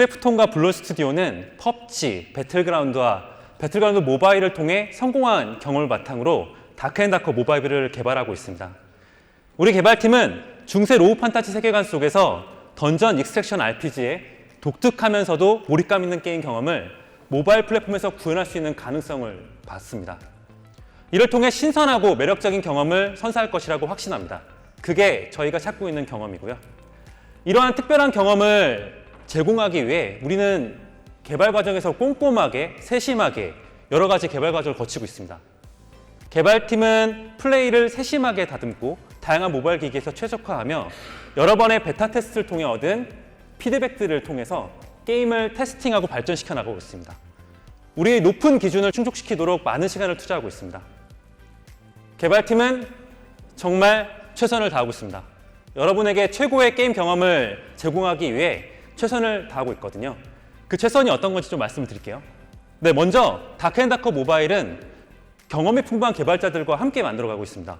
크래프톤과 블루 스튜디오는 펍지, 배틀그라운드와 배틀그라운드 모바일을 통해 성공한 경험을 바탕으로 다크앤다커 모바일을 개발하고 있습니다. 우리 개발팀은 중세 로우 판타지 세계관 속에서 던전 익스트랙션 RPG의 독특하면서도 몰입감 있는 게임 경험을 모바일 플랫폼에서 구현할 수 있는 가능성을 봤습니다. 이를 통해 신선하고 매력적인 경험을 선사할 것이라고 확신합니다. 그게 저희가 찾고 있는 경험이고요. 이러한 특별한 경험을 제공하기 위해 우리는 개발 과정에서 꼼꼼하게 세심하게 여러 가지 개발 과정을 거치고 있습니다. 개발팀은 플레이를 세심하게 다듬고 다양한 모바일 기기에서 최적화하며 여러 번의 베타 테스트를 통해 얻은 피드백들을 통해서 게임을 테스팅하고 발전시켜 나가고 있습니다. 우리의 높은 기준을 충족시키도록 많은 시간을 투자하고 있습니다. 개발팀은 정말 최선을 다하고 있습니다. 여러분에게 최고의 게임 경험을 제공하기 위해 최선을 다하고 있거든요. 그 최선이 어떤 건지 좀 말씀드릴게요. 네, 먼저 다크앤다커 모바일은 경험이 풍부한 개발자들과 함께 만들어가고 있습니다.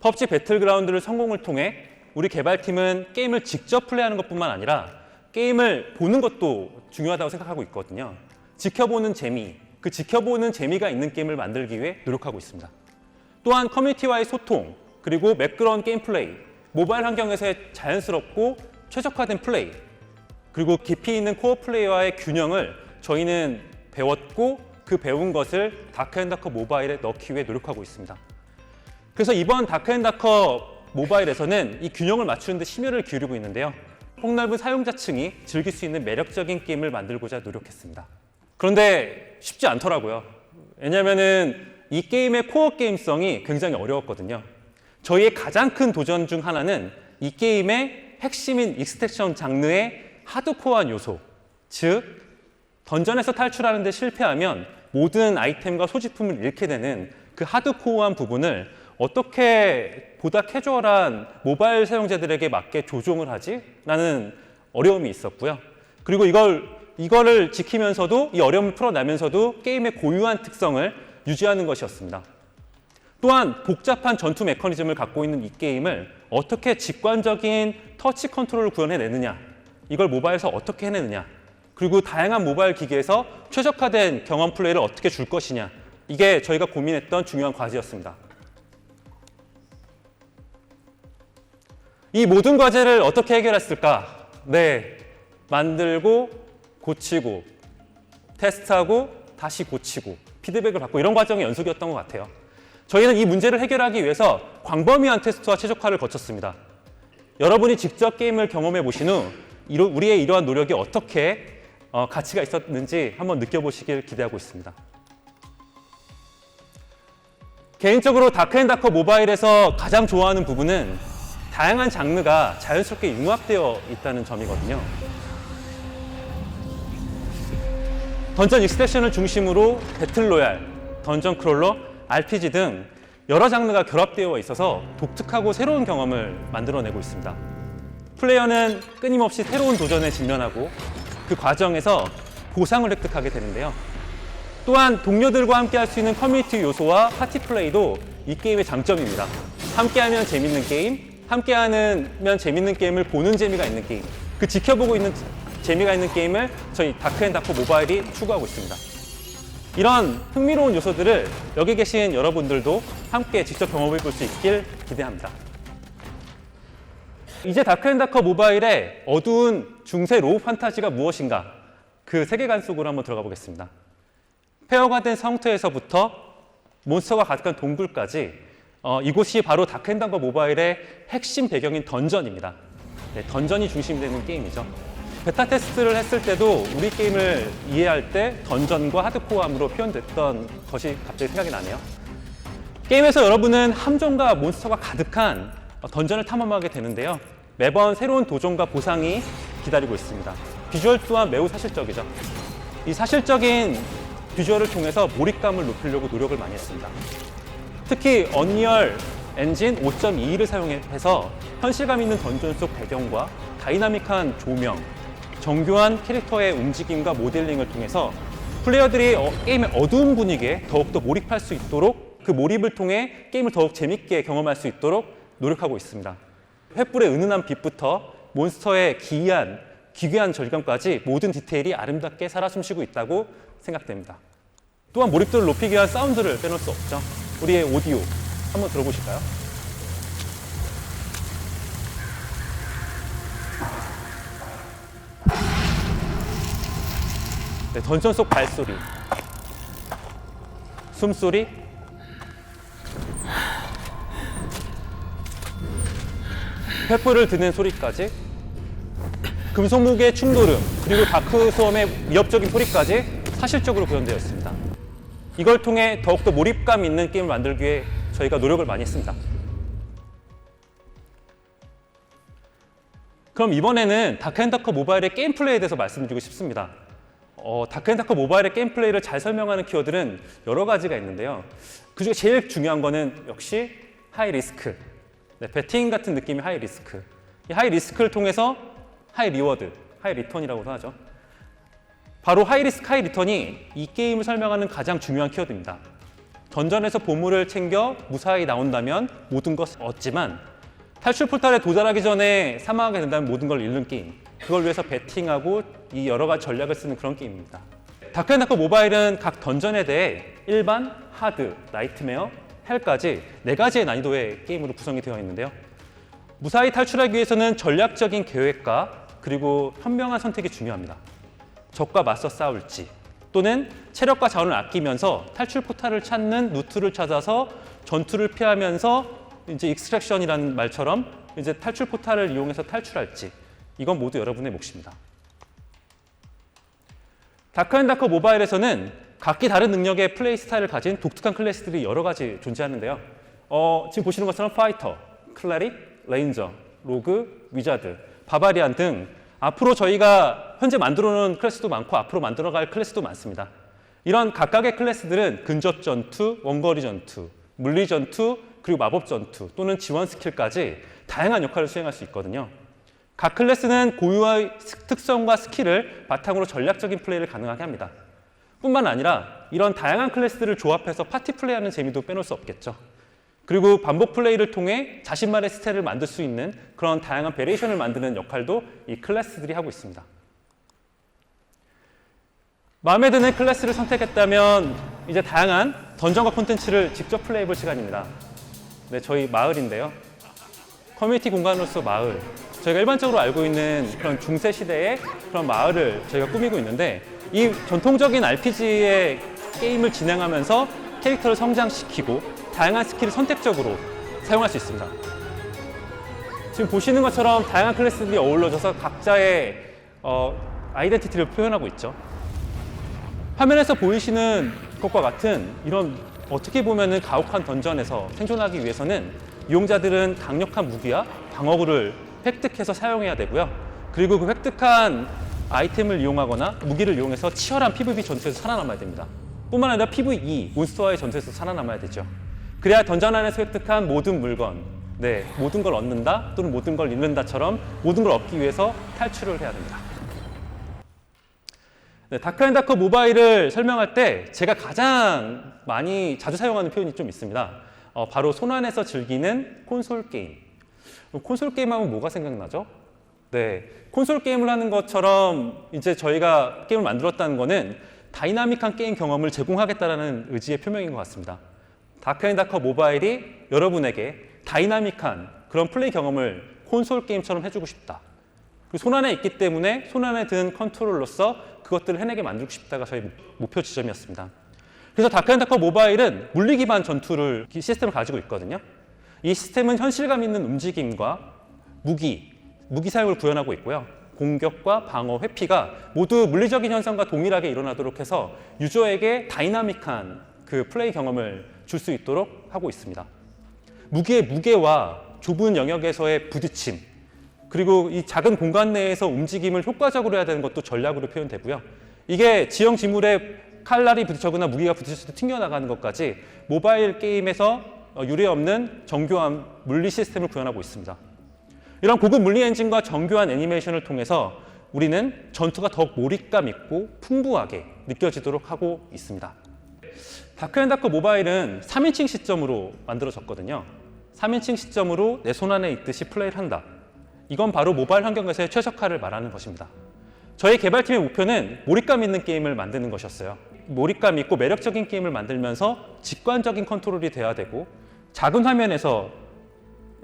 펍지 배틀그라운드를 성공을 통해 우리 개발팀은 게임을 직접 플레이하는 것뿐만 아니라 게임을 보는 것도 중요하다고 생각하고 있거든요. 지켜보는 재미, 그 지켜보는 재미가 있는 게임을 만들기 위해 노력하고 있습니다. 또한 커뮤니티와의 소통, 그리고 매끄러운 게임 플레이, 모바일 환경에서의 자연스럽고 최적화된 플레이, 그리고 깊이 있는 코어 플레이와의 균형을 저희는 배웠고 그 배운 것을 다크앤다커 모바일에 넣기 위해 노력하고 있습니다. 그래서 이번 다크앤다커 모바일에서는 이 균형을 맞추는 데 심혈을 기울이고 있는데요. 폭넓은 사용자층이 즐길 수 있는 매력적인 게임을 만들고자 노력했습니다. 그런데 쉽지 않더라고요. 왜냐하면은 이 게임의 코어 게임성이 굉장히 어려웠거든요. 저희의 가장 큰 도전 중 하나는 이 게임의 핵심인 익스텍션 장르의 하드코어한 요소, 즉 던전에서 탈출하는 데 실패하면 모든 아이템과 소지품을 잃게 되는 그 하드코어한 부분을 어떻게 보다 캐주얼한 모바일 사용자들에게 맞게 조종을 하지? 라는 어려움이 있었고요. 그리고 이걸, 이거를 지키면서도 이 어려움을 풀어내면서도 게임의 고유한 특성을 유지하는 것이었습니다. 또한 복잡한 전투 메커니즘을 갖고 있는 이 게임을 어떻게 직관적인 터치 컨트롤을 구현해내느냐, 이걸 모바일에서 어떻게 해내느냐, 그리고 다양한 모바일 기기에서 최적화된 경험 플레이를 어떻게 줄 것이냐, 이게 저희가 고민했던 중요한 과제였습니다. 이 모든 과제를 어떻게 해결했을까? 네, 만들고 고치고 테스트하고 다시 고치고 피드백을 받고 이런 과정의 연속이었던 것 같아요. 저희는 이 문제를 해결하기 위해서 광범위한 테스트와 최적화를 거쳤습니다. 여러분이 직접 게임을 경험해 보신 후 이러- 우리의 이러한 노력이 어떻게 어, 가치가 있었는지 한번 느껴보시길 기대하고 있습니다. 개인적으로 다크앤다커 모바일에서 가장 좋아하는 부분은 다양한 장르가 자연스럽게 융합되어 있다는 점이거든요. 던전 익스텐션을 중심으로 배틀로얄, 던전 크롤러, RPG 등 여러 장르가 결합되어 있어서 독특하고 새로운 경험을 만들어내고 있습니다. 플레이어는 끊임없이 새로운 도전에 직면하고 그 과정에서 보상을 획득하게 되는데요. 또한 동료들과 함께 할 수 있는 커뮤니티 요소와 파티 플레이도 이 게임의 장점입니다. 함께하면 재밌는 게임, 함께하면 재밌는 게임을 보는 재미가 있는 게임, 그 지켜보고 있는 재미가 있는 게임을 저희 다크앤다커 모바일이 추구하고 있습니다. 이런 흥미로운 요소들을 여기 계신 여러분들도 함께 직접 경험해 볼 수 있길 기대합니다. 이제 다크앤다커 모바일의 어두운 중세 로우 판타지가 무엇인가 그 세계관 속으로 한번 들어가 보겠습니다. 폐허가 된 성터에서부터 몬스터가 가득한 동굴까지 어, 이곳이 바로 다크앤다커 모바일의 핵심 배경인 던전입니다. 네, 던전이 중심이 되는 게임이죠. 베타 테스트를 했을 때도 우리 게임을 이해할 때 던전과 하드코어함으로 표현됐던 것이 갑자기 생각이 나네요. 게임에서 여러분은 함정과 몬스터가 가득한 던전을 탐험하게 되는데요. 매번 새로운 도전과 보상이 기다리고 있습니다. 비주얼 또한 매우 사실적이죠. 이 사실적인 비주얼을 통해서 몰입감을 높이려고 노력을 많이 했습니다. 특히 언리얼 엔진 5.22를 사용해서 현실감 있는 던전 속 배경과 다이나믹한 조명, 정교한 캐릭터의 움직임과 모델링을 통해서 플레이어들이 어, 게임의 어두운 분위기에 더욱더 몰입할 수 있도록 그 몰입을 통해 게임을 더욱 재밌게 경험할 수 있도록 노력하고 있습니다. 횃불의 은은한 빛부터 몬스터의 기이한 기괴한 절감까지 모든 디테일이 아름답게 살아 숨쉬고 있다고 생각됩니다. 또한 몰입도를 높이기 위한 사운드를 빼놓을 수 없죠. 우리의 오디오 한번 들어보실까요? 네, 던전 속 발소리, 숨소리, 페퍼를 드는 소리까지 금속 무게의 충돌음 그리고 다크 소음의 위협적인 소리까지 사실적으로 구현되어 있습니다. 이걸 통해 더욱더 몰입감 있는 게임을 만들기 위해 저희가 노력을 많이 했습니다. 그럼 이번에는 다크앤다커 모바일의 게임 플레이에 대해서 말씀드리고 싶습니다. 어, 다크앤다커 모바일의 게임 플레이를 잘 설명하는 키워드는 여러 가지가 있는데요. 그중에 제일 중요한 거는 역시 하이 리스크. 네, 배팅 같은 느낌의 하이 리스크. 이 하이 리스크를 통해서 하이 리워드, 하이 리턴이라고도 하죠. 바로 하이 리스크, 하이 리턴이 이 게임을 설명하는 가장 중요한 키워드입니다. 던전에서 보물을 챙겨 무사히 나온다면 모든 것을 얻지만 탈출 포탈에 도달하기 전에 사망하게 된다면 모든 걸 잃는 게임. 그걸 위해서 배팅하고 이 여러 가지 전략을 쓰는 그런 게임입니다. 다크앤다크 모바일은 각 던전에 대해 일반, 하드, 나이트메어, 헬까지 네 가지의 난이도의 게임으로 구성이 되어 있는데요. 무사히 탈출하기 위해서는 전략적인 계획과 그리고 현명한 선택이 중요합니다. 적과 맞서 싸울지 또는 체력과 자원을 아끼면서 탈출 포탈을 찾는 루트를 찾아서 전투를 피하면서 이제 익스트랙션이라는 말처럼 이제 탈출 포탈을 이용해서 탈출할지 이건 모두 여러분의 몫입니다. 다크앤다커 모바일에서는 각기 다른 능력의 플레이 스타일을 가진 독특한 클래스들이 여러 가지 존재하는데요. 어, 지금 보시는 것처럼 파이터, 클래릭, 레인저, 로그, 위자드, 바바리안 등 앞으로 저희가 현재 만들어 놓은 클래스도 많고 앞으로 만들어갈 클래스도 많습니다. 이런 각각의 클래스들은 근접 전투, 원거리 전투, 물리 전투, 그리고 마법 전투 또는 지원 스킬까지 다양한 역할을 수행할 수 있거든요. 각 클래스는 고유의 스- 특성과 스킬을 바탕으로 전략적인 플레이를 가능하게 합니다. 뿐만 아니라 이런 다양한 클래스들을 조합해서 파티 플레이하는 재미도 빼놓을 수 없겠죠. 그리고 반복 플레이를 통해 자신만의 스타일을 만들 수 있는 그런 다양한 베리에이션을 만드는 역할도 이 클래스들이 하고 있습니다. 마음에 드는 클래스를 선택했다면 이제 다양한 던전과 콘텐츠를 직접 플레이해 볼 시간입니다. 네, 저희 마을인데요. 커뮤니티 공간으로서 마을. 저희가 일반적으로 알고 있는 그런 중세 시대의 그런 마을을 저희가 꾸미고 있는데 이 전통적인 RPG의 게임을 진행하면서 캐릭터를 성장시키고 다양한 스킬을 선택적으로 사용할 수 있습니다. 지금 보시는 것처럼 다양한 클래스들이 어우러져서 각자의 어, 아이덴티티를 표현하고 있죠. 화면에서 보이시는 것과 같은 이런 어떻게 보면은 가혹한 던전에서 생존하기 위해서는 이용자들은 강력한 무기와 방어구를 획득해서 사용해야 되고요. 그리고 그 획득한 아이템을 이용하거나 무기를 이용해서 치열한 PVP 전투에서 살아남아야 됩니다. 뿐만 아니라 PVE, 몬스터와의 전투에서 살아남아야 되죠. 그래야 던전 안에서 획득한 모든 물건, 네, 모든 걸 얻는다 또는 모든 걸 잃는다처럼 모든 걸 얻기 위해서 탈출을 해야 됩니다. 네, 다크앤다커 모바일을 설명할 때 제가 가장 많이 자주 사용하는 표현이 좀 있습니다. 어, 바로 손안에서 즐기는 콘솔 게임. 콘솔 게임 하면 뭐가 생각나죠? 네, 콘솔 게임을 하는 것처럼 이제 저희가 게임을 만들었다는 거는 다이나믹한 게임 경험을 제공하겠다라는 의지의 표명인 것 같습니다. 다크앤다커 모바일이 여러분에게 다이나믹한 그런 플레이 경험을 콘솔 게임처럼 해주고 싶다. 그리고 손안에 있기 때문에 손안에 든 컨트롤러서 그것들을 해내게 만들고 싶다가 저희 목- 목표 지점이었습니다. 그래서 다크앤다커 모바일은 물리 기반 전투를 기- 시스템을 가지고 있거든요. 이 시스템은 현실감 있는 움직임과 무기, 무기 사용을 구현하고 있고요. 공격과 방어, 회피가 모두 물리적인 현상과 동일하게 일어나도록 해서 유저에게 다이나믹한 그 플레이 경험을 줄 수 있도록 하고 있습니다. 무기의 무게와 좁은 영역에서의 부딪힘, 그리고 이 작은 공간 내에서 움직임을 효과적으로 해야 되는 것도 전략으로 표현되고요. 이게 지형 지물에 칼날이 부딪히거나 무기가 때 튕겨나가는 것까지 모바일 게임에서 어, 유례 없는 정교한 물리 시스템을 구현하고 있습니다. 이런 고급 물리 엔진과 정교한 애니메이션을 통해서 우리는 전투가 더욱 몰입감 있고 풍부하게 느껴지도록 하고 있습니다. 다크앤다크 모바일은 3인칭 시점으로 만들어졌거든요. 3인칭 시점으로 내 손 안에 있듯이 플레이를 한다. 이건 바로 모바일 환경에서의 최적화를 말하는 것입니다. 저희 개발팀의 목표는 몰입감 있는 게임을 만드는 것이었어요. 몰입감 있고 매력적인 게임을 만들면서 직관적인 컨트롤이 돼야 되고 작은 화면에서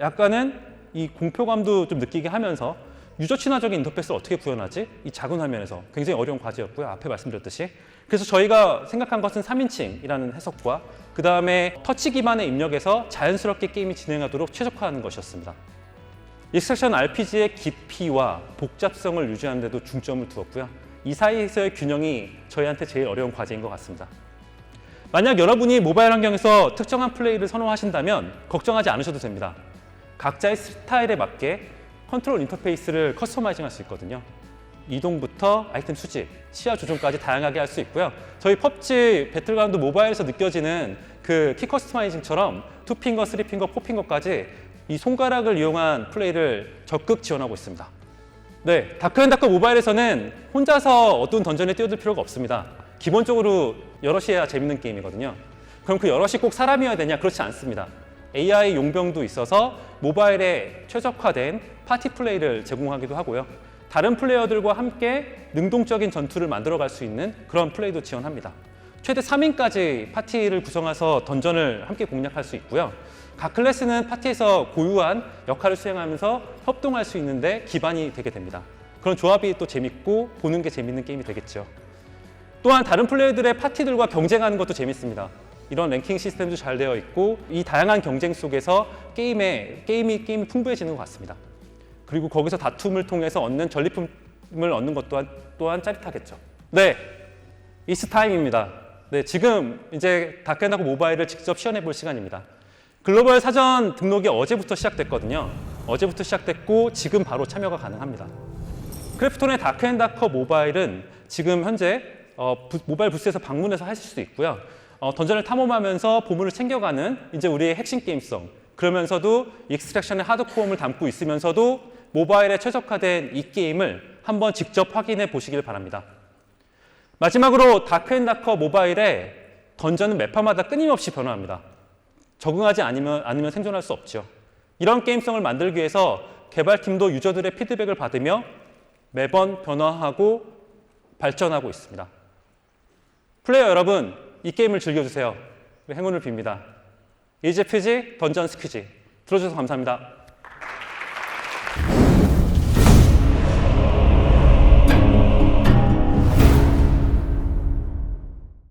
약간은 이 공표감도 좀 느끼게 하면서 유저 친화적인 인터페이스를 어떻게 구현하지? 이 작은 화면에서 굉장히 어려운 과제였고요. 앞에 말씀드렸듯이. 그래서 저희가 생각한 것은 3인칭이라는 해석과 그 다음에 터치 기반의 입력에서 자연스럽게 게임이 진행하도록 최적화하는 것이었습니다. 익스트랙션 RPG의 깊이와 복잡성을 유지하는 데도 중점을 두었고요. 이 사이에서의 균형이 저희한테 제일 어려운 과제인 것 같습니다. 만약 여러분이 모바일 환경에서 특정한 플레이를 선호하신다면 걱정하지 않으셔도 됩니다. 각자의 스타일에 맞게 컨트롤 인터페이스를 커스터마이징 할 수 있거든요. 이동부터 아이템 수집, 시야 조정까지 다양하게 할 수 있고요. 저희 펍지 배틀그라운드 모바일에서 느껴지는 그 키 커스터마이징처럼 투핑거, 쓰리핑거, 포핑거까지 이 손가락을 이용한 플레이를 적극 지원하고 있습니다. 네, 다크앤다크 모바일에서는 혼자서 어떤 던전에 뛰어들 필요가 없습니다. 기본적으로 여럿이 해야 재밌는 게임이거든요. 그럼 그 여럿이 꼭 사람이어야 되냐? 그렇지 않습니다. AI 용병도 있어서 모바일에 최적화된 파티 플레이를 제공하기도 하고요. 다른 플레이어들과 함께 능동적인 전투를 만들어갈 수 있는 그런 플레이도 지원합니다. 최대 3인까지 파티를 구성해서 던전을 함께 공략할 수 있고요. 각 클래스는 파티에서 고유한 역할을 수행하면서 협동할 수 있는데 기반이 되게 됩니다. 그런 조합이 또 재밌고 보는 게 재밌는 게임이 되겠죠. 또한 다른 플레이어들의 파티들과 경쟁하는 것도 재밌습니다. 이런 랭킹 시스템도 잘 되어 있고 이 다양한 경쟁 속에서 게임에 게임이 게임이 풍부해지는 것 같습니다. 그리고 거기서 다툼을 통해서 얻는 전리품을 얻는 것 또한 또한 짜릿하겠죠. 네, 이스 타임입니다. 네, 지금 이제 다크앤다크 모바일을 직접 시연해 볼 시간입니다. 글로벌 사전 등록이 어제부터 시작됐거든요. 어제부터 시작됐고 지금 바로 참여가 가능합니다. 크래프톤의 다크앤다커 모바일은 지금 현재 어, 부- 모바일 부스에서 방문해서 하실 수도 있고요. 어, 던전을 탐험하면서 보물을 챙겨가는 이제 우리의 핵심 게임성. 그러면서도 익스트랙션의 하드코어를 담고 있으면서도 모바일에 최적화된 이 게임을 한번 직접 확인해 보시길 바랍니다. 마지막으로 다크앤다커 모바일의 던전은 매파마다 끊임없이 변화합니다. 적응하지 않으면, 않으면 생존할 수 없죠. 이런 게임성을 만들기 위해서 개발팀도 유저들의 피드백을 받으며 매번 변화하고 발전하고 있습니다. 플레이어 여러분, 이 게임을 즐겨주세요. 행운을 빕니다. 이제 퓨지 던전 스퀴지 들어주셔서 감사합니다.